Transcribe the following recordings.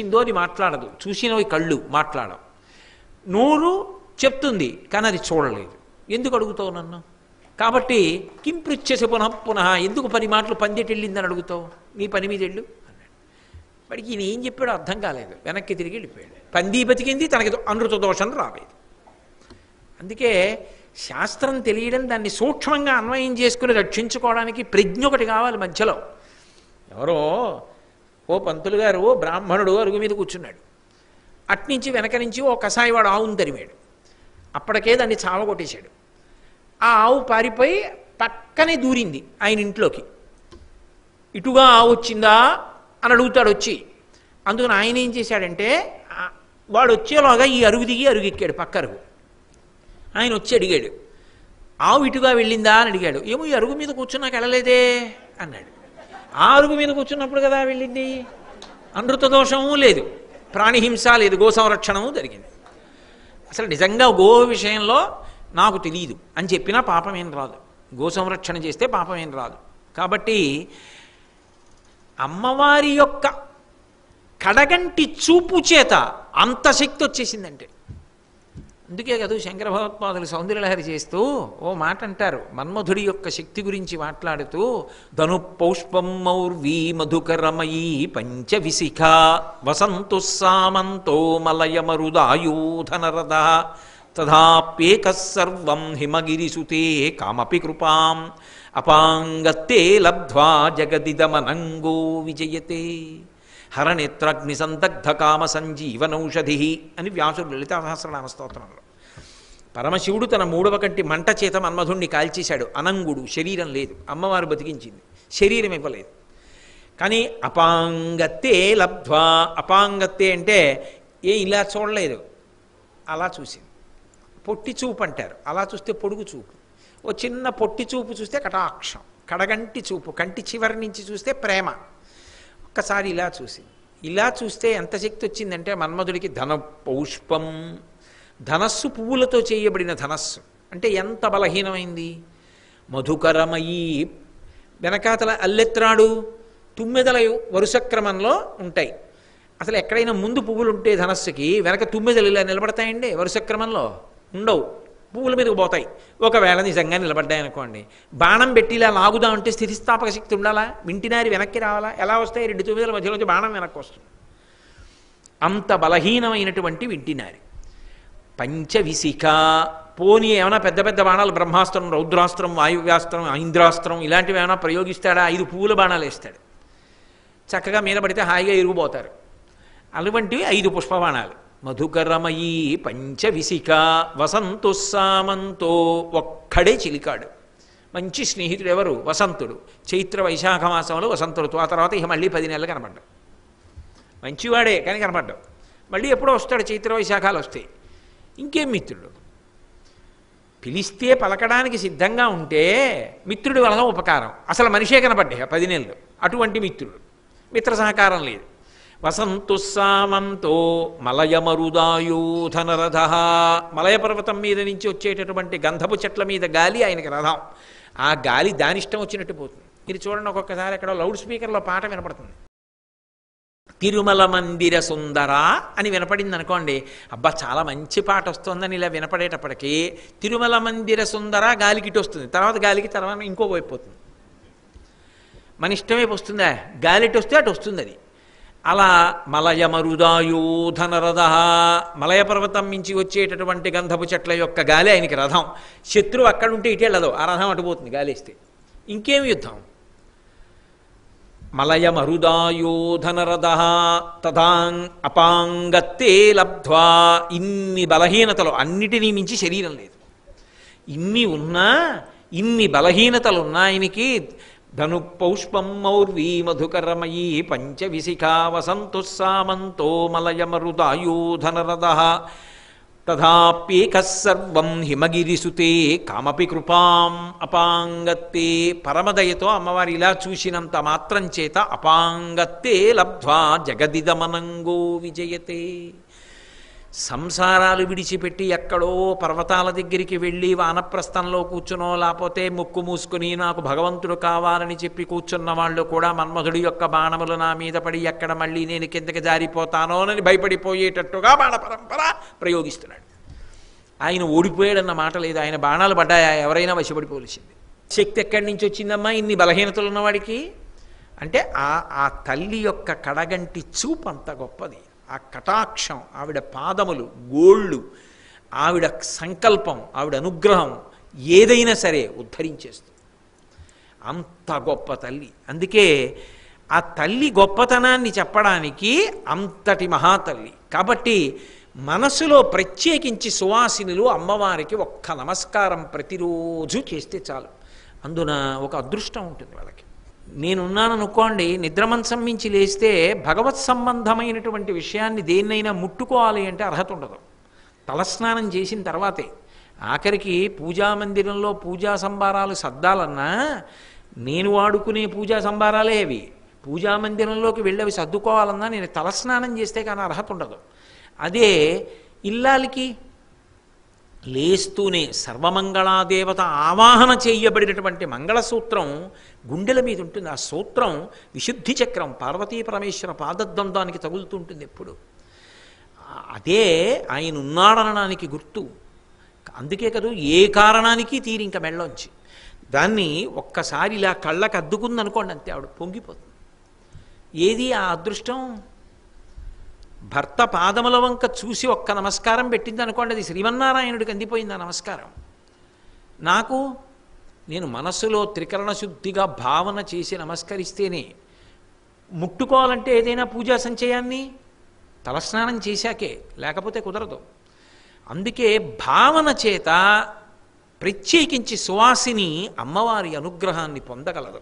చూసిందో అది మాట్లాడదు. చూసినవి కళ్ళు మాట్లాడవు నోరు చెప్తుంది కానీ అది చూడలేదు. ఎందుకు అడుగుతావు నన్ను? కాబట్టి కింపృచ్ఛేసి పునః పునః ఎందుకు పది మాటలు పందిటెళ్ళిందని అడుగుతావు? నీ పని మీద వెళ్ళు అన్నాడు. వాడికి ఈయన ఏం చెప్పాడో అర్థం కాలేదు. వెనక్కి తిరిగి వెళ్ళిపోయాడు. పంది బతికింది తనకి అనృత దోషం రాలేదు. అందుకే శాస్త్రం తెలియడం దాన్ని సూక్ష్మంగా అన్వయం చేసుకుని రక్షించుకోవడానికి ప్రజ్ఞ ఒకటి కావాలి మధ్యలో. ఎవరో ఓ పంతులు గారు బ్రాహ్మణుడు అరుగు మీద కూర్చున్నాడు. అట్నుంచి వెనక నుంచి ఓ కషాయవాడు ఆవును తరిమాడు. అప్పటికే దాన్ని చావగొట్టేశాడు ఆ ఆవు పారిపోయి పక్కనే దూరింది ఆయన ఇంట్లోకి. ఇటుగా ఆవు వచ్చిందా అని అడుగుతాడు వచ్చి. అందుకని ఆయన ఏం చేశాడంటే వాడు వచ్చేలోగా ఈ అరుగు దిగి అరుగు ఎక్కాడు పక్క అరుగు. ఆయన వచ్చి అడిగాడు ఆవు ఇటుగా వెళ్ళిందా? అని అడిగాడు. ఏమో ఈ అరుగు మీద కూర్చున్నాక వెళ్ళలేదే అన్నాడు. ఆ అరుగు మీద కూర్చున్నప్పుడు కదా వెళ్ళింది? అనృత దోషము లేదు. ప్రాణిహింస లేదు గో సంరక్షణము జరిగింది. అసలు నిజంగా గో విషయంలో నాకు తెలియదు అని చెప్పినా పాపం ఏం రాదు. గో సంరక్షణ చేస్తే పాపం ఏం రాదు. కాబట్టి అమ్మవారి యొక్క కడగంటి చూపు చేత అంత శక్తి వచ్చేసిందంటే అందుకే కదా శంకర భగవత్పాదులు సౌందర్యలహరి చేస్తూ ఓ మాట అంటారు మన్మధుడి యొక్క శక్తి గురించి మాట్లాడుతూ ధను పౌష్పం మౌర్వీ మధుకరమయీ పంచవిశిఖ వసంతు సామంతో మలయమరుదాయూధనరద తథాప్యేక సర్వం హిమగిరిసుతే కామపి కృపాం అపాంగత్తే లబ్ధ్వా జగదిదమనంగో విజయతే. హరనేత్రగ్ని సందగ్ధ కామ సంజీవనౌషధి అని వ్యాసుడు లలితా సహస్రనామ స్తోత్రంలో పరమశివుడు తన మూడవ కంటి మంట చేత మన్మధుణ్ణి కాల్చేశాడు. అనంగుడు శరీరం లేదు. అమ్మవారు బతికించింది. శరీరం ఇవ్వలేదు. కానీ అపాంగత్తే లబ్ధ్వా. అపాంగత్తే అంటే ఏ ఇలా చూడలేదు. అలా చూసింది. పొట్టి చూపు అంటారు. అలా చూస్తే పొడుగు చూపు. ఓ చిన్న పొట్టి చూపు చూస్తే కటాక్షం. కడగంటి చూపు. కంటి చివరి నుంచి చూస్తే ప్రేమ. ఒక్కసారి ఇలా చూసి ఇలా చూస్తే ఎంత శక్తి వచ్చిందంటే మన్మధుడికి ధన పౌష్పం ధనస్సు పువ్వులతో చేయబడిన ధనస్సు. అంటే ఎంత బలహీనమైంది. మధుకరమయీ వెనకాతల అల్లెత్రాడు తుమ్మెదల వరుస క్రమంలో ఉంటాయి. అసలు ఎక్కడైనా ముందు పువ్వులు ఉంటే ధనస్సుకి వెనక తుమ్మెదలు ఇలా నిలబడతాయండి వరుస క్రమంలో ఉండవు. పువ్వుల మీదకి పోతాయి. ఒకవేళ నిజంగా నిలబడ్డాయనుకోండి బాణం పెట్టి ఇలా లాగుదామంటే స్థితిస్థాపక శక్తి ఉండాలా? వింటినారి వెనక్కి రావాలా? ఎలా వస్తాయి? రెండు తుమ్మెదల మధ్యలోంచి బాణం వెనక్కి వస్తుంది. అంత బలహీనమైనటువంటి వింటినారి పంచవిశిఖ పోనీ ఏమైనా పెద్ద పెద్ద బాణాలు బ్రహ్మాస్త్రం రౌద్రాస్త్రం వాయువ్యాస్త్రం ఇంద్రాస్త్రం ఇలాంటివి ఏమైనా ప్రయోగిస్తాడా? ఐదు పువ్వుల బాణాలు వేస్తాడు. చక్కగా మీద పడితే హాయిగా ఇరుగుపోతారు అటువంటివి ఐదు పుష్పబాణాలు. మధుకరమయీ పంచవిసిక వసంతు సామంతో ఒక్కడే చిలికాడు. మంచి స్నేహితుడు ఎవరు వసంతుడు. చైత్ర వైశాఖ మాసంలో వసంతుడు. ఆ తర్వాత ఇక మళ్ళీ పది నెలలు కనపడ్డాడు. మంచివాడే కానీ కనపడ్డావు మళ్ళీ ఎప్పుడో వస్తాడు చైత్ర వైశాఖాలు వస్తాయి ఇంకేం మిత్రుడు? పిలిస్తే పలకడానికి సిద్ధంగా ఉంటే మిత్రుడి వలన ఉపకారం. అసలు మనిషే కనపడ్డాయి పది నెలలు. అటువంటి మిత్రుడు. మిత్ర సహకారం లేదు. వసంతు సామంతో మలయమరుదాయూధనరథ. మలయ పర్వతం మీద నుంచి వచ్చేటటువంటి గంధపు చెట్ల మీద గాలి ఆయనకి రథం. ఆ గాలి దానిష్టం వచ్చినట్టు పోతుంది. మీరు చూడండి ఒక్కొక్కసారి అక్కడ లౌడ్ స్పీకర్లో పాట వినపడుతుంది. తిరుమల మందిర సుందర అని వినపడింది అనుకోండి అబ్బా చాలా మంచి పాట వస్తుందని ఇలా వినపడేటప్పటికీ తిరుమల మందిర సుందర గాలికి ఇటు వస్తుంది. తర్వాత గాలికి తర్వాత ఇంకో వైపు పోతుంది. మన ఇష్టమైపు వస్తుందా? గాలి ఇటు వస్తే అటు వస్తుంది అది. అలా మలయ మరుదాయూధనరథ మలయ పర్వతం మించి వచ్చేటటువంటి గంధపు చెట్ల యొక్క గాలి ఆయనకి రథం. శత్రువు అక్కడ ఉంటే ఇటు వెళ్ళదు ఆ రథం అటుపోతుంది గాలిస్తే. ఇంకేం యుద్ధం? మలయమరుదాయోధనరథ తదాం అపాంగత్తే లబ్ధ్వా. ఇన్ని బలహీనతలు అన్నిటినీ మించి శరీరం లేదు. ఇన్ని ఉన్నా ఇన్ని బలహీనతలు ఉన్నా ఆయనకి ధను మధుకరమయీ పంచవిశిఖా వసంతు సామంతో మలయమరుదాయూధనరద. తథాప్యేక సర్వం హిమగిరిసుతే కామపి కృపాం అపాంగత్తే. పరమదయతో అమ్మవారు ఇలా చూసినంత మాత్రం చేత అపాంగత్తే లబ్ధ్వా జగదిదమనంగో విజయతే. సంసారాలు విడిచిపెట్టి ఎక్కడో పర్వతాల దగ్గరికి వెళ్ళి వానప్రస్థంలో కూర్చునో లేకపోతే ముక్కు మూసుకుని నాకు భగవంతుడు కావాలని చెప్పి కూర్చున్న వాళ్ళు కూడా మన్మధుడి యొక్క బాణములు నా మీద పడి ఎక్కడ మళ్ళీ నేను కిందకి జారిపోతానోనని భయపడిపోయేటట్టుగా బాణ పరంపర ప్రయోగిస్తున్నాడు. ఆయన ఓడిపోయాడన్న మాట లేదు. ఆయన బాణాలు పడ్డాయా. ఎవరైనా వశపడిపోవలసింది. శక్తి ఎక్కడి నుంచి వచ్చిందమ్మా? ఇన్ని బలహీనతలు ఉన్నవాడికి? అంటే ఆ ఆ తల్లి యొక్క కడగంటి చూపు అంత గొప్పది. ఆ కటాక్షం ఆవిడ పాదములు గోళ్ళు ఆవిడ సంకల్పం ఆవిడ అనుగ్రహం ఏదైనా సరే ఉద్ధరించేస్తుంది. అంత గొప్ప తల్లి. అందుకే ఆ తల్లి గొప్పతనాన్ని చెప్పడానికి అంతటి మహాతల్లి. కాబట్టి మనసులో ప్రత్యేకించి సువాసినులు అమ్మవారికి ఒక్క నమస్కారం ప్రతిరోజు చేస్తే చాలు. అందున ఒక అదృష్టం ఉంటుంది వాళ్ళకి. నేనున్నాననుకోండి నిద్రమంచం మించి లేస్తే భగవత్ సంబంధమైనటువంటి విషయాన్ని దేన్నైనా ముట్టుకోవాలి అంటే అర్హత ఉండదు. తలస్నానం చేసిన తర్వాతే. ఆఖరికి పూజా మందిరంలో పూజా సంబారాలు సర్దాలన్నా నేను వాడుకునే పూజా సంబారాలే అవి. పూజా మందిరంలోకి వెళ్ళి అవి సర్దుకోవాలన్నా నేను తలస్నానం చేస్తే కానీ అర్హత ఉండదు. అదే ఇల్లాలకి లేస్తూనే సర్వమంగళాదేవత ఆవాహన చేయబడినటువంటి మంగళసూత్రం గుండెల మీద ఉంటుంది. ఆ సూత్రం విశుద్ధి చక్రం పార్వతీ పరమేశ్వర పాదద్వందానికి తగులుతుంటుంది ఎప్పుడు. అదే ఆయన ఉన్నాడనడానికి గుర్తు. అందుకే కదా ఏ కారణానికి తీరి మెళ్ళొంచి. దాన్ని ఒక్కసారి ఇలా కళ్ళకు అద్దుకుందనుకోండి అంతే ఆవిడ పొంగిపోతుంది. ఏది ఆ అదృష్టం? భర్త పాదముల వంక చూసి ఒక్క నమస్కారం పెట్టింది అనుకోండి అది శ్రీమన్నారాయణుడికి అందిపోయింది ఆ నమస్కారం. నాకు నేను మనస్సులో త్రికరణ శుద్ధిగా భావన చేసి నమస్కరిస్తేనే ముట్టుకోవాలంటే ఏదైనా పూజా సంచయాన్ని? తలస్నానం చేశాకే లేకపోతే కుదరదు. అందుకే భావన చేత ప్రత్యేకించి సువాసిని అమ్మవారి అనుగ్రహాన్ని పొందగలదు.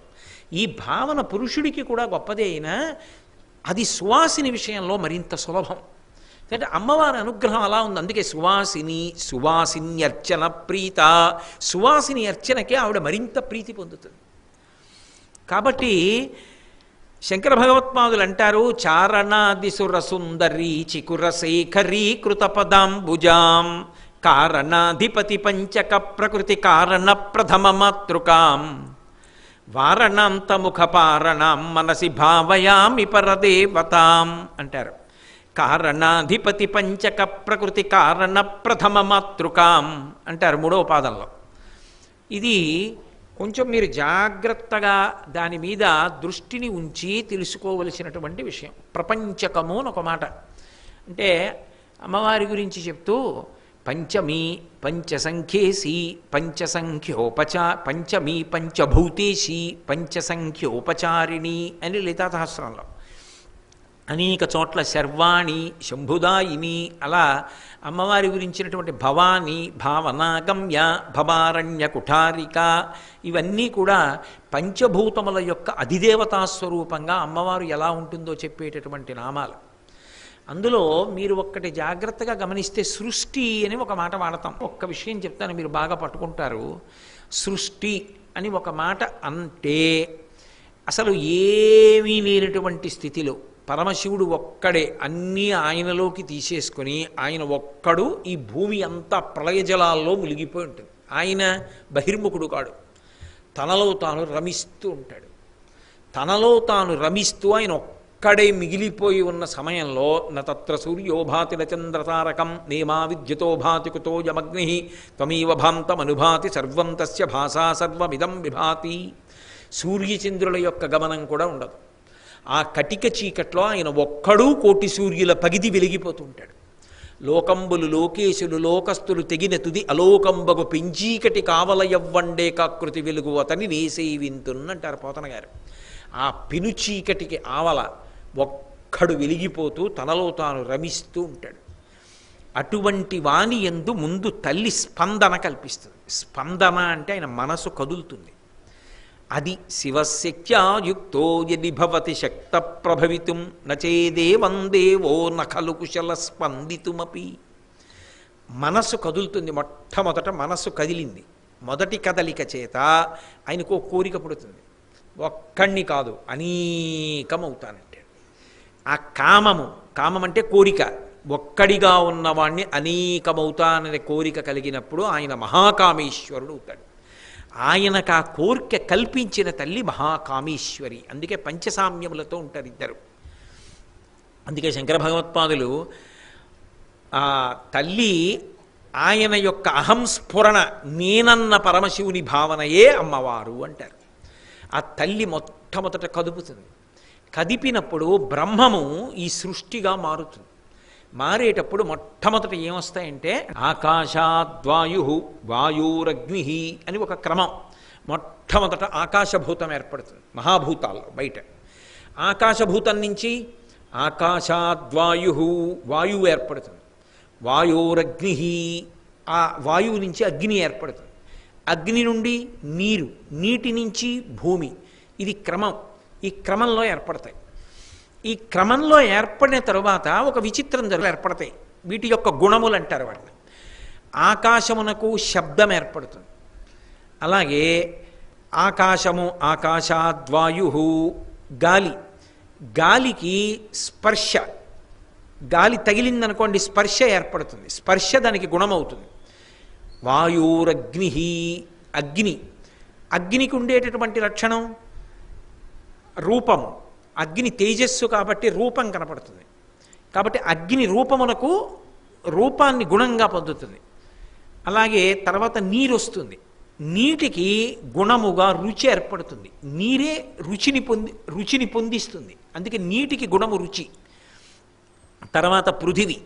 ఈ భావన పురుషుడికి కూడా గొప్పదే అయినా అది సువాసిని విషయంలో మరింత సులభం. అంటే అమ్మవారి అనుగ్రహం అలా ఉంది. అందుకే సువాసిని సువాసిని అర్చన ప్రీత. సువాసిని అర్చనకే ఆవిడ మరింత ప్రీతి పొందుతుంది. కాబట్టి శంకర భగవత్పాదులు అంటారు చారణాదిసుర సుందరీ చికుర కృతపదాంబుజాం. కారణాధిపతి పంచక ప్రకృతి కారణ ప్రథమ మాతృకాం. వారణాంతముఖపారణాం మనసి భావయామి పరదేవతాం అంటారు. కారణాధిపతి పంచక ప్రకృతి కారణ ప్రథమ మాతృకాం అంటారు మూడవ పాదంలో. ఇది కొంచెం మీరు జాగ్రత్తగా దాని మీద దృష్టిని ఉంచి తెలుసుకోవలసినటువంటి విషయం. ప్రపంచకము అని ఒక మాట. అంటే అమ్మవారి గురించి చెప్తూ పంచమీ పంచసంఖ్యేసి పంచసంఖ్యోపచా పంచమీ పంచభూతేసి పంచసంఖ్యోపచారిణి అని లలితాసహస్రంలో. అనేక చోట్ల శర్వాణి శంభుదాయిని అలా అమ్మవారి గురించినటువంటి భవాని భావన గమ్య భవారణ్య కుఠారిక ఇవన్నీ కూడా పంచభూతముల యొక్క అధిదేవతా స్వరూపంగా అమ్మవారు ఎలా ఉంటుందో చెప్పేటటువంటి నామాలు. అందులో మీరు ఒక్కటి జాగ్రత్తగా గమనిస్తే సృష్టి అని ఒక మాట వాడతాం. ఒక్క విషయం చెప్తాను మీరు బాగా పట్టుకుంటారు. సృష్టి అని ఒక మాట అంటే అసలు ఏమీ లేనటువంటి స్థితిలో పరమశివుడు ఒక్కడే అన్నీ ఆయనలోకి తీసేసుకొని ఆయన ఒక్కడు ఈ భూమి అంతా ప్రళయ జలాల్లో మునిగిపోయి ఉంటుంది. ఆయన బహిర్ముఖుడు కాడు. తనలో తాను రమిస్తూ ఉంటాడు. తనలో తాను రమిస్తూ ఆయన అక్కడే మిగిలిపోయి ఉన్న సమయంలో నత్ర సూర్యోభాతి నచంద్రతారకం నేమా విద్యుతో భాతి కుతో యమగ్ని త్వమీవ భాంతమనుభాతి సర్వం తస్య భాషా సర్వమిదం విభాతి. సూర్యచంద్రుల యొక్క గమనం కూడా ఉండదు. ఆ కటిక చీకట్లో ఆయన ఒక్కడూ కోటి సూర్యుల పగిది వెలిగిపోతుంటాడు. లోకంబులు లోకేశులు లోకస్తులు తెగిన తుది అలోకంబగు పెంచీకటి కావల ఎవ్వండే కాకృతి వెలుగు అతని వేసేయి వింతున్నంటారు పోతన గారు ఆ పెను చీకటికి ఆవల ఒక్కడు వెలిగిపోతూ తనలో తాను రమిస్తూ ఉంటాడు. అటువంటి వాణి ఎందు ముందు తల్లి స్పందన కల్పిస్తుంది. స్పందన అంటే ఆయన మనసు కదులుతుంది. అది శివశక్త్యాయుక్తో యది భవతి శక్త ప్రభవితుం నచేదేవం దేవో నఖలు కుశల స్పందితుమపి. మనసు కదులుతుంది మొట్టమొదట మనసు కదిలింది. మొదటి కదలిక చేత ఆయనకు కోరిక పుడుతుంది. ఒక్కడిని కాదు అనేకమవుతాను ఆ కామము కామం అంటే కోరిక. ఒక్కడిగా ఉన్నవాణ్ణి అనేకమవుతాననే కోరిక కలిగినప్పుడు ఆయన మహాకామేశ్వరుడు అవుతాడు. ఆయనకు ఆ కోరిక కల్పించిన తల్లి మహాకామేశ్వరి. అందుకే పంచసామ్యములతో ఉంటారు ఇద్దరు. అందుకే శంకర భగవత్పాదులు ఆ తల్లి ఆయన యొక్క అహంస్ఫురణ నేనన్న పరమశివుని భావనయే అమ్మవారు అంటారు. ఆ తల్లి మొట్టమొదట కదుపుతుంది. కదిపినప్పుడు బ్రహ్మము ఈ సృష్టిగా మారుతుంది. మారేటప్పుడు మొట్టమొదట ఏమొస్తాయంటే ఆకాశాద్వాయు వాయురగ్ని అని ఒక క్రమం. మొట్టమొదట ఆకాశభూతం ఏర్పడుతుంది మహాభూతాల్లో బయట. ఆకాశభూతం నుంచి ఆకాశాద్వాయు వాయువు ఏర్పడుతుంది. వాయోరగ్ని ఆ వాయువు నుంచి అగ్ని ఏర్పడుతుంది. అగ్ని నుండి నీరు నీటి నుంచి భూమి. ఇది క్రమం. ఈ క్రమంలో ఏర్పడతాయి. ఈ క్రమంలో ఏర్పడిన తరువాత ఒక విచిత్రం జరుగు ఏర్పడతాయి. వీటి యొక్క గుణములు అంటారు వాటిని. ఆకాశమునకు శబ్దం ఏర్పడుతుంది. అలాగే ఆకాశము ఆకాశాద్వాయు గాలి. గాలికి స్పర్శ. గాలి తగిలిందనుకోండి స్పర్శ ఏర్పడుతుంది. స్పర్శ దానికి గుణమవుతుంది. వాయురగ్ని అగ్ని. అగ్నికి ఉండేటటువంటి లక్షణం? రూపము. అగ్ని తేజస్సు కాబట్టి రూపం కనపడుతుంది. కాబట్టి అగ్ని రూపమునకు రూపాన్ని గుణంగా పొందుతుంది. అలాగే తర్వాత నీరు వస్తుంది. నీటికి గుణముగా రుచి ఏర్పడుతుంది. నీరే రుచిని పొంది రుచిని పొందిస్తుంది. అందుకే నీటికి గుణము రుచి. తర్వాత పృథివి.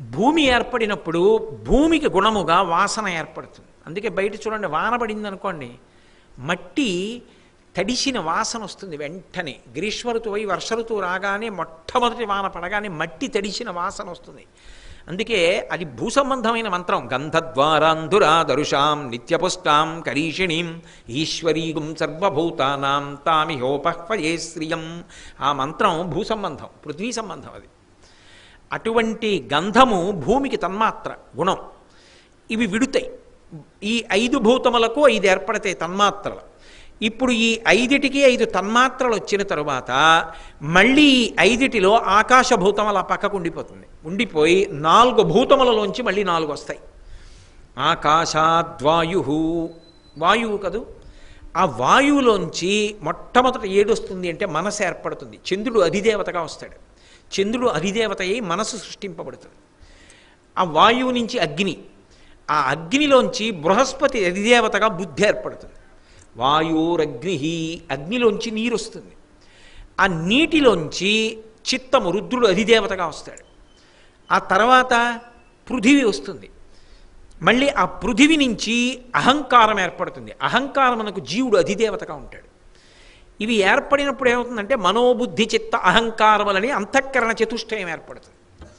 భూమి ఏర్పడినప్పుడు భూమికి గుణముగా వాసన ఏర్పడుతుంది. అందుకే బయట చూడండి వాన పడింది అనుకోండి మట్టి తడిసిన వాసన వస్తుంది వెంటనే. గ్రీష్మ ఋతువు అయి వర్ష ఋతువు రాగానే మొట్టమొదటి వాన పడగానే మట్టి తడిసిన వాసన వస్తుంది. అందుకే అది భూసంబంధమైన మంత్రం. గంధద్వారాంధురాదరుషాం నిత్యపుష్టాం కరీషిణీం ఈశ్వరీగుం సర్వభూతానాం తామిహోపహ్వయే శ్రియం. ఆ మంత్రం భూసంబంధం పృథ్వీ సంబంధం అది. అటువంటి గంధము భూమికి తన్మాత్ర గుణం. ఇవి విడుతాయి. ఈ ఐదు భూతములకు ఐదు ఏర్పడతాయి తన్మాత్రలు. ఇప్పుడు ఈ ఐదిటికి ఐదు తన్మాత్రలు వచ్చిన తరువాత మళ్ళీ ఈ ఐదిటిలో ఆకాశభూతం అలా పక్కకు ఉండిపోతుంది. ఉండిపోయి నాలుగు భూతములలోంచి మళ్ళీ నాలుగు వస్తాయి. ఆకాశాద్వాయు వాయువు కదూ? ఆ వాయువులోంచి మొట్టమొదట ఏడొస్తుంది అంటే మనసు ఏర్పడుతుంది. చంద్రుడు అధిదేవతగా వస్తాడు. చంద్రుడు అధిదేవత అయి మనసు సృష్టింపబడుతుంది. ఆ వాయువు నుంచి అగ్ని. ఆ అగ్నిలోంచి బృహస్పతి అధిదేవతగా బుద్ధి ఏర్పడుతుంది. వాయురగ్ని అగ్నిలోంచి నీరు వస్తుంది ఆ నీటిలోంచి చిత్తము రుద్రుడు అధిదేవతగా వస్తాడు. ఆ తర్వాత పృథివి వస్తుంది. మళ్ళీ ఆ పృథివి నుంచి అహంకారం ఏర్పడుతుంది. అహంకారం మనకు జీవుడు అధిదేవతగా ఉంటాడు. ఇవి ఏర్పడినప్పుడు ఏమవుతుందంటే మనోబుద్ధి చిత్త అహంకారములని అంతఃకరణ చతుష్టయం ఏర్పడుతుంది.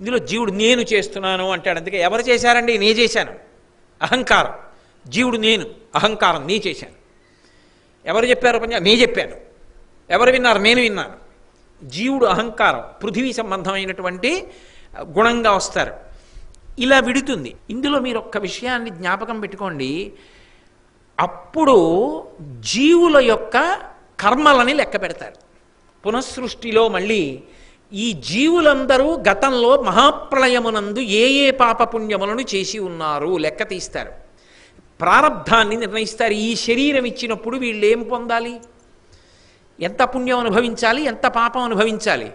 ఇందులో జీవుడు నేను చేస్తున్నాను అంటాడు. అందుకే ఎవరు చేశారండి? నే చేశాను. అహంకారం. జీవుడు నేను అహంకారం నీ చేశాను. ఎవరు చెప్పారు పని నే చెప్పాను. ఎవరు విన్నారు? నేను విన్నాను. జీవుడు అహంకారం పృథివీ సంబంధమైనటువంటి గుణంగా వస్తారు. ఇలా విడుతుంది. ఇందులో మీరు ఒక్క విషయాన్ని జ్ఞాపకం పెట్టుకోండి. అప్పుడు జీవుల యొక్క కర్మలని లెక్క పెడతారు. పునఃసృష్టిలో మళ్ళీ ఈ జీవులందరూ గతంలో మహాప్రళయమునందు ఏ ఏ పాపపుణ్యములను చేసి ఉన్నారు? లెక్క తీస్తారు. ప్రారంధాన్ని నిర్ణయిస్తారు. ఈ శరీరం ఇచ్చినప్పుడు వీళ్ళు ఏం పొందాలి? ఎంత పుణ్యం అనుభవించాలి? ఎంత పాపం అనుభవించాలి?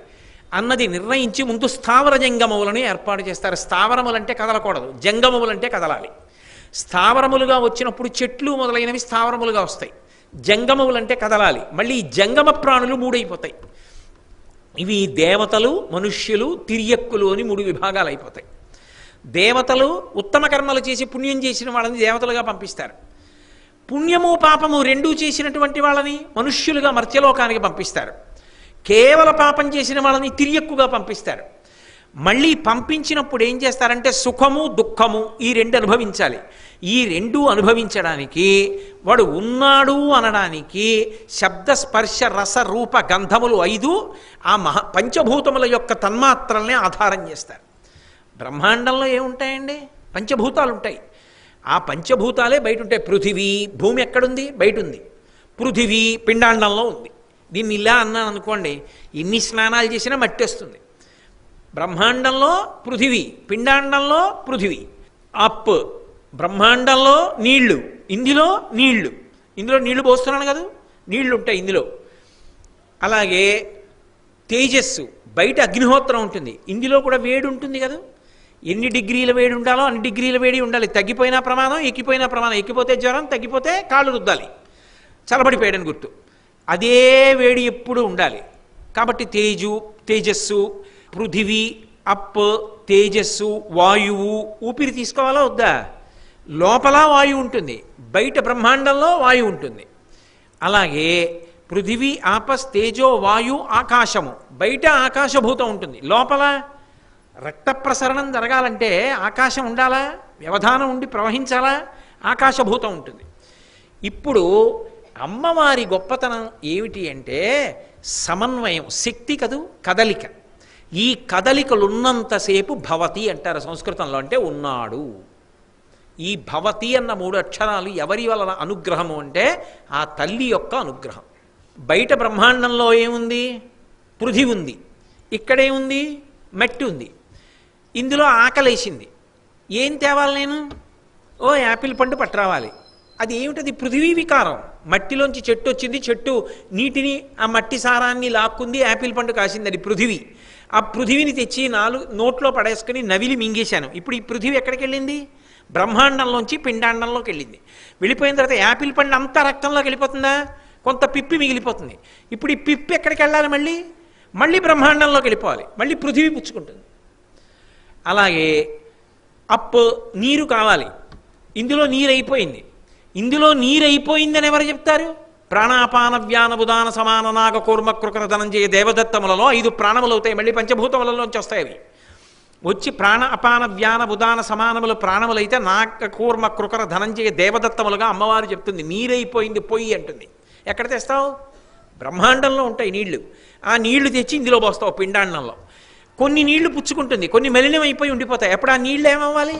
అన్నది నిర్ణయించి ముందు స్థావర జంగమములను ఏర్పాటు చేస్తారు. స్థావరములంటే కదలకూడదు. జంగమములంటే కదలాలి. స్థావరములుగా వచ్చినప్పుడు చెట్లు మొదలైనవి స్థావరములుగా వస్తాయి. జంగమములంటే కదలాలి. మళ్ళీ జంగమ ప్రాణులు మూడైపోతాయి. ఇవి దేవతలు మనుష్యులు తిరియక్కులు అని మూడు విభాగాలు అయిపోతాయి దేవతలు ఉత్తమ కర్మలు చేసి పుణ్యం చేసిన వాళ్ళని దేవతలుగా పంపిస్తారు. పుణ్యము పాపము రెండూ చేసినటువంటి వాళ్ళని మనుష్యులుగా మర్త్యలోకానికి పంపిస్తారు. కేవల పాపం చేసిన వాళ్ళని తిరియక్కుగా పంపిస్తారు. మళ్ళీ పంపించినప్పుడు ఏం చేస్తారంటే సుఖము దుఃఖము ఈ రెండు అనుభవించాలి. ఈ రెండు అనుభవించడానికి వాడు ఉన్నాడు అనడానికి శబ్ద స్పర్శ రస రూప గంధములు ఐదు ఆ మహా పంచభూతముల యొక్క తన్మాత్రల్ని ఆధారం చేస్తారు. బ్రహ్మాండంలో ఏముంటాయండి? పంచభూతాలు ఉంటాయి ఆ పంచభూతాలే బయట ఉంటాయి పృథివీ భూమి ఎక్కడుంది? బయట ఉంది పృథివీ పిండాండంలో ఉంది. దీన్ని ఇలా అన్నాను అనుకోండి ఎన్ని స్నానాలు చేసినా మట్టి వస్తుంది బ్రహ్మాండంలో పృథివీ పిండాండంలో పృథివీ. అప్ బ్రహ్మాండంలో నీళ్ళు ఇందులో నీళ్ళు. ఇందులో నీళ్ళు పోస్తున్నాను కదా నీళ్ళు ఉంటాయి ఇందులో. అలాగే తేజస్సు బయట అగ్నిహోత్రం ఉంటుంది. ఇందులో కూడా వేడి ఉంటుంది కదా. ఎన్ని డిగ్రీల వేడి ఉండాలో అన్ని డిగ్రీల వేడి ఉండాలి. తగ్గిపోయినా ప్రమాదం ఎక్కిపోయినా ప్రమాదం. ఎక్కిపోతే జ్వరం తగ్గిపోతే కాళ్ళు రుద్దాలి. చలబడిపోయాడని గుర్తు. అదే వేడి ఎప్పుడు ఉండాలి. కాబట్టి తేజు తేజస్సు పృథివీ అప్ తేజస్సు వాయువు ఊపిరి తీసుకోవాలా వద్దా? లోపల వాయువు ఉంటుంది. బయట బ్రహ్మాండంలో వాయువు ఉంటుంది. అలాగే పృథివీ ఆపస్ తేజో వాయు ఆకాశము. బయట ఆకాశభూతం ఉంటుంది. లోపల రక్త ప్రసరణం జరగాలంటే ఆకాశం ఉండాలా? వ్యవధానం ఉండి ప్రవహించాలా? ఆకాశభూతం ఉంటుంది. ఇప్పుడు అమ్మవారి గొప్పతనం ఏమిటి అంటే సమన్వయం శక్తి కదూ? కదలిక. ఈ కదలికలున్నంతసేపు భవతి అంటారు సంస్కృతంలో అంటే ఉన్నాడు. ఈ భవతి అన్న మూడు అక్షరాలు ఎవరి వలన అనుగ్రహము అంటే ఆ తల్లి యొక్క అనుగ్రహం. బయట బ్రహ్మాండంలో ఏముంది? పృథి ఉంది ఇక్కడేముంది? మట్టి ఉంది. ఇందులో ఆకలేసింది. ఏం తేవాలి నేను? ఓ యాపిల్ పండు పట్టరావాలి. అది ఏమిటది? పృథివీ వికారం. మట్టిలోంచి చెట్టు వచ్చింది చెట్టు నీటిని ఆ మట్టి సారాన్ని లాక్కుంది యాపిల్ పండు కాసింది అది పృథివీ. ఆ పృథివిని తెచ్చి నాలుగు నోట్లో పడేసుకుని నవిలి మింగేశాను. ఇప్పుడు ఈ పృథివీ ఎక్కడికి వెళ్ళింది? బ్రహ్మాండంలోంచి పిండాండంలోకి వెళ్ళింది. వెళ్ళిపోయిన తర్వాత యాపిల్ పండు అంతా రక్తంలోకి వెళ్ళిపోతుందా? కొంత పిప్పి మిగిలిపోతుంది. ఇప్పుడు ఈ పిప్పి ఎక్కడికి వెళ్ళాలి మళ్ళీ? మళ్ళీ బ్రహ్మాండంలోకి వెళ్ళిపోవాలి. మళ్ళీ పృథివీ పుచ్చుకుంటుంది. అలాగే అప్ నీరు కావాలి. ఇందులో నీరు అయిపోయింది ఇందులో నీరు అయిపోయిందని ఎవరు చెప్తారు? ప్రాణాపాన వ్యాన బుధాన సమాన నాగ కూర్మ కృకన ధనంజయ దేవదత్తములలో ఐదు ప్రాణములు అవుతాయి మళ్ళీ పంచభూతములలోంచి వస్తాయి అవి. వచ్చి ప్రాణ అపాన వ్యాన బుధాన సమానములు ప్రాణములైతే నాగ కూర్మ కృకర ధనంజయ దేవదత్తములుగా అమ్మవారు చెప్తుంది. నీరైపోయింది పొయ్యి అంటుంది. ఎక్కడ తెస్తావు? బ్రహ్మాండంలో ఉంటాయి నీళ్ళు. ఆ నీళ్ళు తెచ్చి ఇందులో పోస్తావు పిండాండంలో కొన్ని నీళ్ళు పుచ్చుకుంటుంది కొన్ని మలినమైపోయి ఉండిపోతాయి. ఎప్పుడు ఆ నీళ్ళు ఏమవ్వాలి?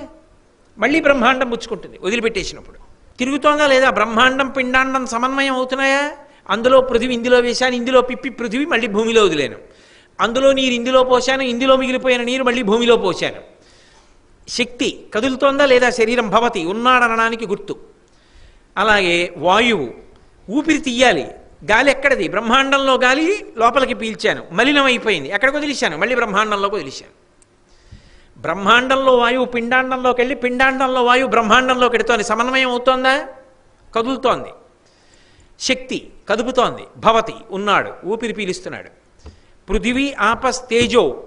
మళ్ళీ బ్రహ్మాండం పుచ్చుకుంటుంది వదిలిపెట్టేసినప్పుడు. తిరుగుతోందా లేదా? బ్రహ్మాండం పిండాండం సమన్వయం అవుతున్నాయా? అందులో పృథివి ఇందులో వేశాను ఇందులో పిప్పి పృథివి మళ్ళీ భూమిలో వదిలేను. అందులో నీరు ఇందులో పోశాను ఇందులో మిగిలిపోయిన నీరు మళ్ళీ భూమిలో పోశాను. శక్తి కదులుతోందా లేదా? శరీరం భవతి ఉన్నాడనడానికి గుర్తు. అలాగే వాయువు ఊపిరి తీయాలి. గాలి ఎక్కడది? బ్రహ్మాండంలో గాలి లోపలికి పీల్చాను. మలినమైపోయింది ఎక్కడికి వదిలేశాను మళ్ళీ బ్రహ్మాండంలోకి వదిలేశాను బ్రహ్మాండంలో వాయువు పిండాండంలోకి వెళ్ళి పిండాండంలో వాయువు బ్రహ్మాండంలోకి వెడుతోంది సమన్వయం అవుతోందా? కదులుతోంది. శక్తి కదుపుతోంది. భవతి ఉన్నాడు. ఊపిరి పీలుస్తున్నాడు. పృథివీ ఆపస్ తేజో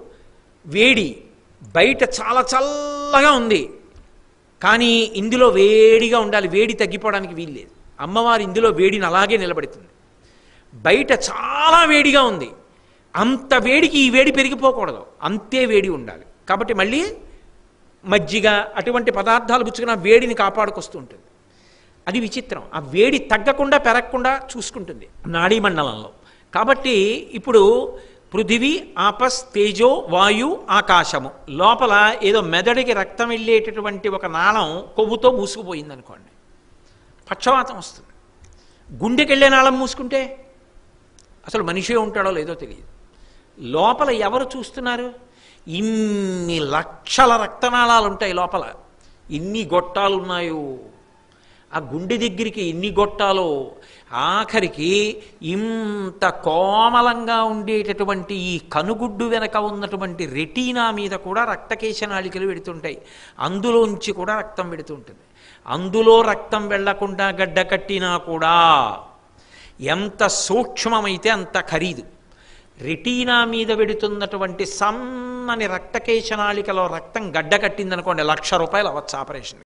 వేడి బయట చాలా చల్లగా ఉంది. కానీ ఇందులో వేడిగా ఉండాలి. వేడి తగ్గిపోవడానికి వీల్లేదు. అమ్మవారు ఇందులో వేడిని అలాగే నిలబెడుతుంది. బయట చాలా వేడిగా ఉంది. అంత వేడికి ఈ వేడి పెరిగిపోకూడదు. అంతే వేడి ఉండాలి. కాబట్టి మళ్ళీ మజ్జిగ అటువంటి పదార్థాలు పుచ్చుకున్న వేడిని కాపాడుకొస్తూ ఉంటుంది అది విచిత్రం. ఆ వేడి తగ్గకుండా పెరగకుండా చూసుకుంటుంది నాడీ మండలంలో కాబట్టి ఇప్పుడు పృథివీ ఆపస్ తేజో వాయు ఆకాశము. లోపల ఏదో మెదడికి రక్తం వెళ్ళేటటువంటి ఒక నాళం కొవ్వుతో మూసుకుపోయింది అనుకోండి పక్షవాతం వస్తుంది. గుండెకి వెళ్ళే నాళం మూసుకుంటే అసలు మనిషి ఉంటాడో లేదో తెలియదు. లోపల ఎవరు చూస్తున్నారు? ఇన్ని లక్షల రక్తనాళాలు ఉంటాయి లోపల. ఇన్ని గొట్టాలు ఉన్నాయో ఆ గుండె దగ్గరికి ఎన్ని గొట్టాలో. ఆఖరికి ఇంత కోమలంగా ఉండేటటువంటి ఈ కనుగుడ్డు వెనక ఉన్నటువంటి రెటీనా మీద కూడా రక్తకేశ నాళికలు పెడుతుంటాయి. అందులోంచి కూడా రక్తం పెడుతుంటుంది. అందులో రక్తం వెళ్ళకుండా గడ్డ కట్టినా కూడా ఎంత సూక్ష్మమైతే అంత ఖరీదు. రెటీనా మీద వెడుతున్నటువంటి సన్నని రక్తకేశనాళికలో రక్తం గడ్డకట్టిందనుకోండి లక్ష రూపాయలు అవ్వచ్చు ఆపరేషన్.